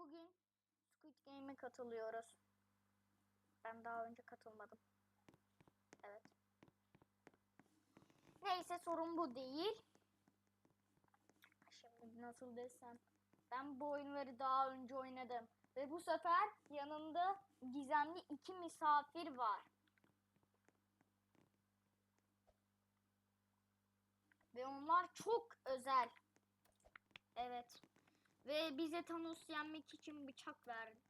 bugün Squid Game'e katılıyoruz. Ben daha önce katılmadım. Evet. Neyse sorun bu değil. Şimdi nasıl desem. Ben bu oyunları daha önce oynadım. Ve bu sefer yanımda gizemli iki misafir var. Ve onlar çok özel. Evet. Ve bize Thanos yenmek için bıçak verdi.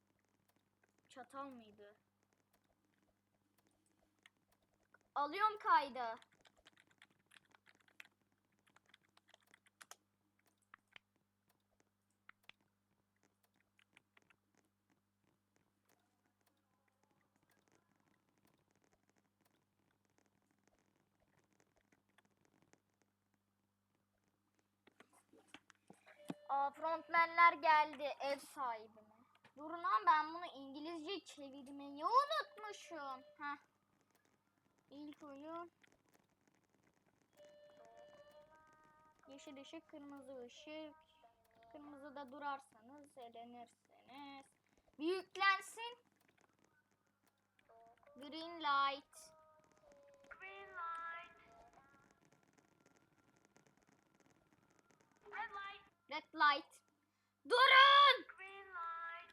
Çatal mıydı? Alıyorum kaydı. Frontmenler geldi ev sahibine. Durun lan ben bunu İngilizce çevirmeyi unutmuşum. Heh. İlk oyun. Yeşil ışık, kırmızı ışık. Kırmızıda durarsanız elenirsiniz. Büyüklensin. Green light. Light. Durun! Green light.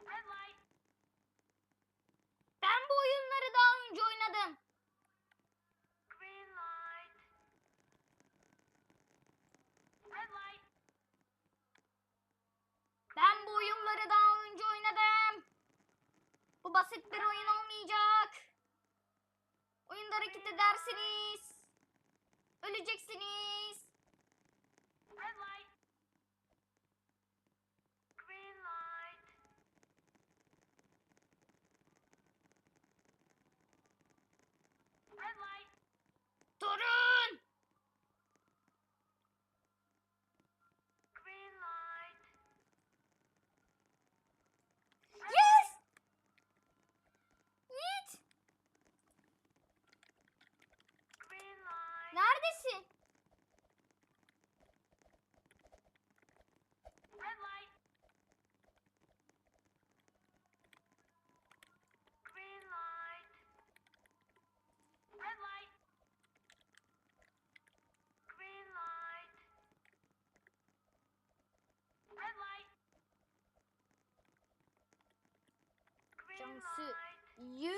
Red light. Ben bu oyunları daha önce oynadım. Green light. Red light. Ben bu oyunları daha önce oynadım. Bu basit bir oyun olmayacak. Oyunda hareket edersiniz. Öleceksiniz. Red light. Green light. Red light. Durun! Green light. Yes! Yiğit! Green light. Neredesin? Red light. Green light. Red light. Green light. Red light. Green Cansu. light. You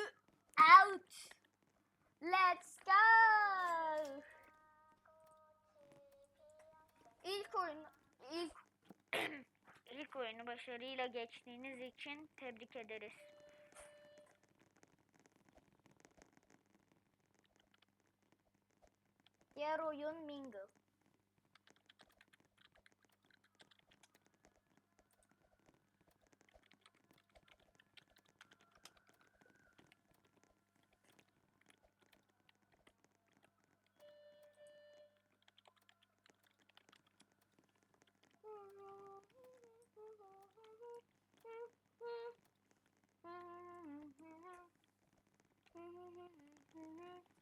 out. Let's go. İlk oyun ilk ilk oyunu başarıyla geçtiğiniz için tebrik ederiz. Diğer oyun Mingle. Ya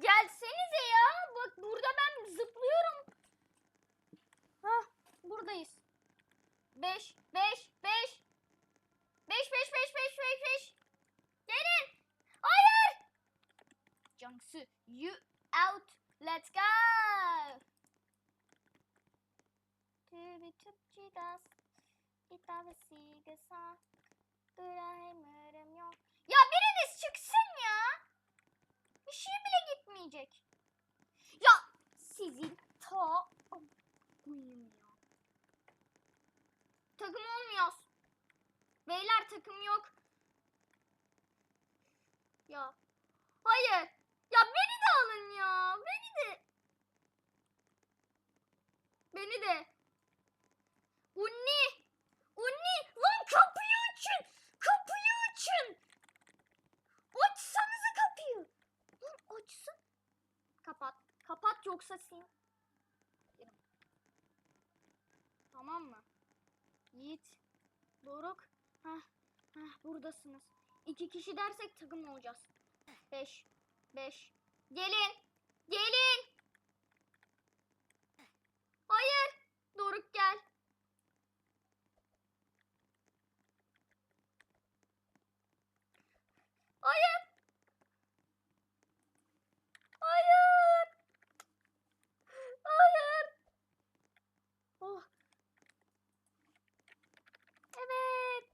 gelsenize ya. Bak burada ben zıplıyorum. Hah buradayız. 5 5 5 5 5 5 5 5 5 Gelin. Hayır. Cansu you out. Let's go. Tübü tüpçü das. Kita ve sigasa. Grahim'ım yok. Ya biriniz çıksın ya. Bir şey gelmeyecek. Ya sizin ta... Uyum ya. Takım olmuyoruz. Beyler takım yok. Ya. Hayır. Ya beni de alın ya. Beni de. Beni de. Kapat. Kapat yoksa sin. Tamam mı? Yiğit. Doruk. Hah. Hah buradasınız. İki kişi dersek takım olacağız. Beş. Beş. Gelin. Gelin. Hayır. Doruk gel. Hayır. Hayır. Hayır. Oh. Evet.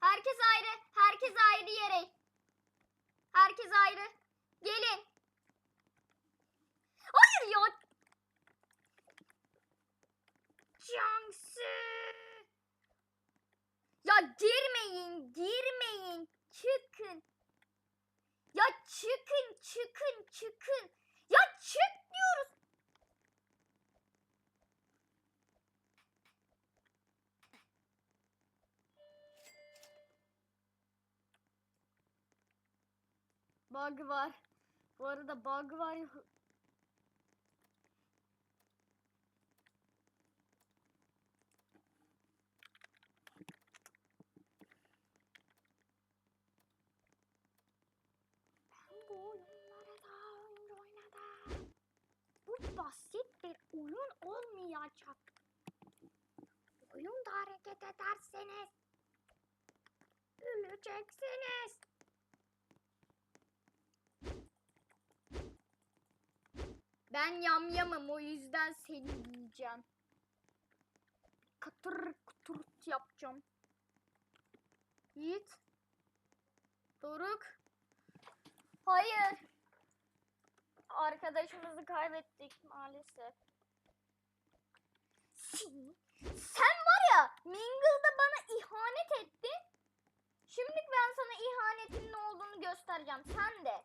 Herkes ayrı. Ayrı yere. Herkes ayrı. Gelin. Hayır ya. Cansı. Ya girmeyin, girmeyin. Çıkın. Ya çıkın, çıkın, çıkın. Bug var. Bu arada bug var. Basit bir oyun olmayacak. Oyunda hareket ederseniz öleceksiniz. Ben yamyamım o yüzden seni yiyeceğim. Katır kuturt yapacağım. Yiğit. Doruk. Hayır. Arkadaşımızı kaybettik maalesef. Sen var ya Mingle'da bana ihanet ettin. Şimdi ben sana ihanetin ne olduğunu göstereceğim. Sen de.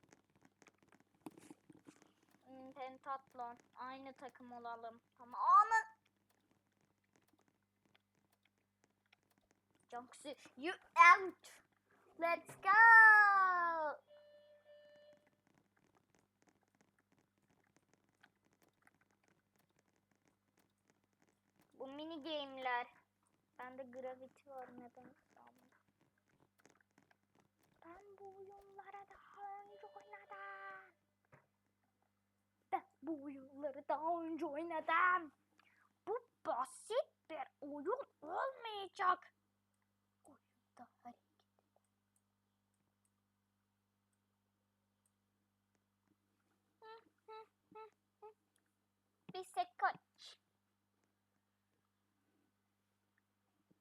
Pentatlon. Aynı takım olalım. Tamam. Aman. Jonksi, you out. Let's go. Bu mini game'ler. Bende gravity var neden İstanbul'da? Ben bu oyunlara daha önce oynadım. Ben bu oyunları daha önce oynadım. Bu basit bir oyun olmayacak. Oyunda hareket. Bir sekoç.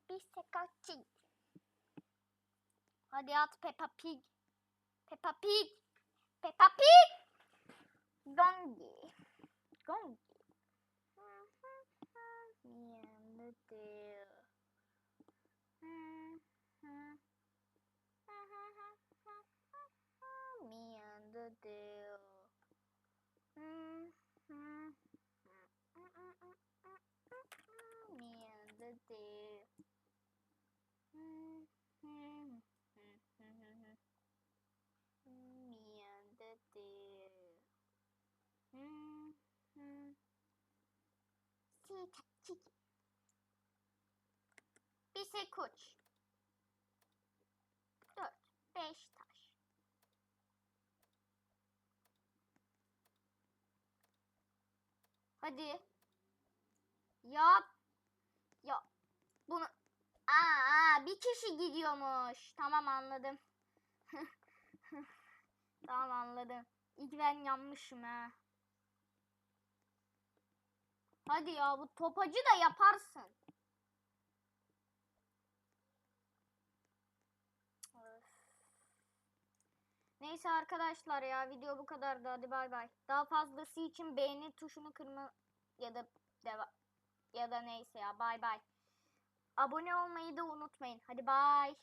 Bir sekoçi. Hadi at Peppa Pig. Peppa Pig. Peppa Pig. Gongi. Gong. Meu Deus. Meu Deus. Meu Deus. Sekuç. Dört, beş taş. Hadi. Yap. Ya bunu Aa, bir kişi gidiyormuş. Tamam anladım. Tamam anladım. İlk ben yanmışım ha. Hadi ya bu topacı da yaparsın. Neyse arkadaşlar ya video bu kadardı. Hadi bay bay. Daha fazlası için beğeni tuşunu kırma ya da deva ya da neyse ya bay bay. Abone olmayı da unutmayın. Hadi bay.